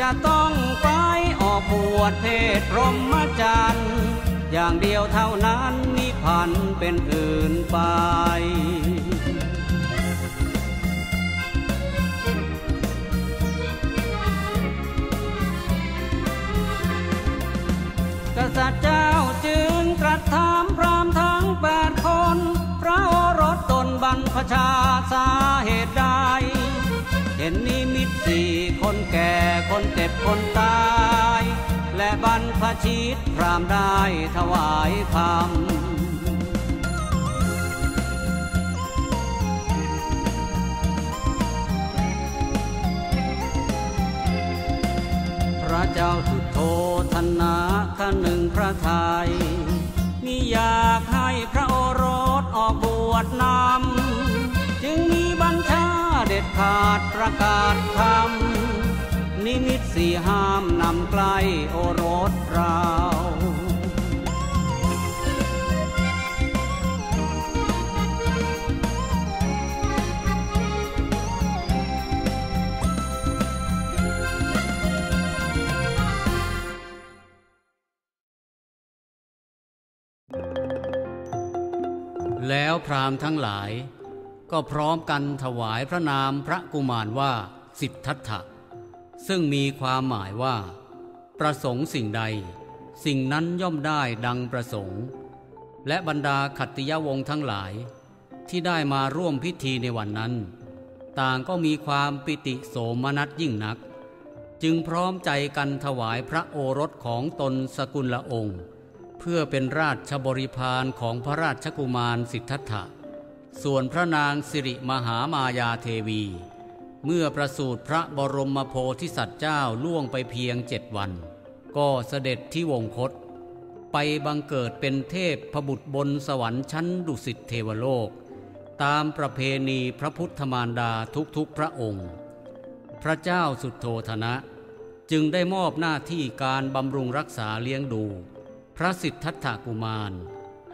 จะต้องไปออกบวชเพศพรหมจรรย์อย่างเดียวเท่านั้นนิพันธ์เป็นอื่นไปกษัตริย์เจ้าจึงตรัสถามพรามทั้งแปดคน พระโอรสตนบรรพชาสาเหตุใดเห็นนิมิตสี่ แก่คนเจ็บคนตาย และบรรพชิตพรามได้ถวายคำพระเจ้าสุดโทธนาขหนึ่งพระไทยมิอยากให้พระโอรสออกบวชนำจึงมีบัญชาเด็ดขาดประกาศคำ สี่ห้ามนำใกล้โอรสเราแล้วพราหมณ์ทั้งหลาย ก็พร้อมกันถวายพระนามพระกุมารว่าสิทธัตถะ ซึ่งมีความหมายว่า ประสงค์สิ่งใด สิ่งนั้นย่อมได้ดังประสงค์ และบรรดาขัตติยวงศ์ทั้งหลาย ที่ได้มาร่วมพิธีในวันนั้น ต่างก็มีความปิติโสมนัสยิ่งนัก จึงพร้อมใจกันถวายพระโอรสของตนสกุลละองค์ เพื่อเป็นราชบริพารของพระราชกุมารสิทธัตถะส่วนพระนางสิริมหามายาเทวี เมื่อประสูติพระบรมโพธิสัตว์เจ้าล่วงไปเพียงเจ็ดวัน ก็เสด็จที่วงคต ไปบังเกิดเป็นเทพพบุตรบนสวรรค์ชั้นดุสิตเทวโลก ตามประเพณีพระพุทธมารดาทุกๆพระองค์ พระเจ้าสุดโทธนะจึงได้มอบหน้าที่การบำรุงรักษาเลี้ยงดู พระสิทธัตถกุมาร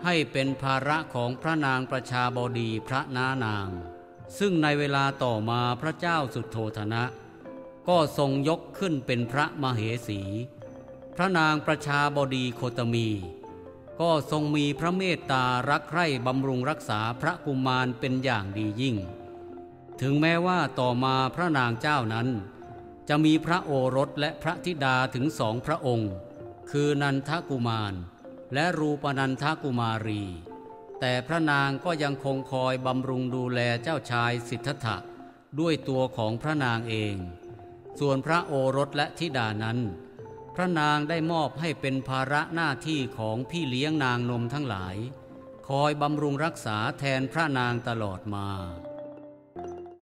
ให้เป็นภาระของพระนางประชาบดีพระนานาง ซึ่งในเวลาต่อมาพระเจ้าสุโทธนะ ก็ทรงยกขึ้นเป็นพระมเหสี พระนางประชาบดีโคตมี ก็ทรงมีพระเมตตารักใคร่บำรุงรักษาพระกุมารเป็นอย่างดียิ่ง ถึงแม้ว่าต่อมาพระนางเจ้านั้น จะมีพระโอรสและพระธิดาถึงสองพระองค์ คือนันทกุมาร และรูปนันทกุมารี แต่พระนางก็ยังคงคอยบำรุงดูแลเจ้าชายสิทธัตถะด้วยตัวของพระนางเอง ส่วนพระโอรสและธิดานั้น พระนางได้มอบให้เป็นภาระหน้าที่ของพี่เลี้ยงนางนมทั้งหลาย คอยบำรุงรักษาแทนพระนางตลอดมา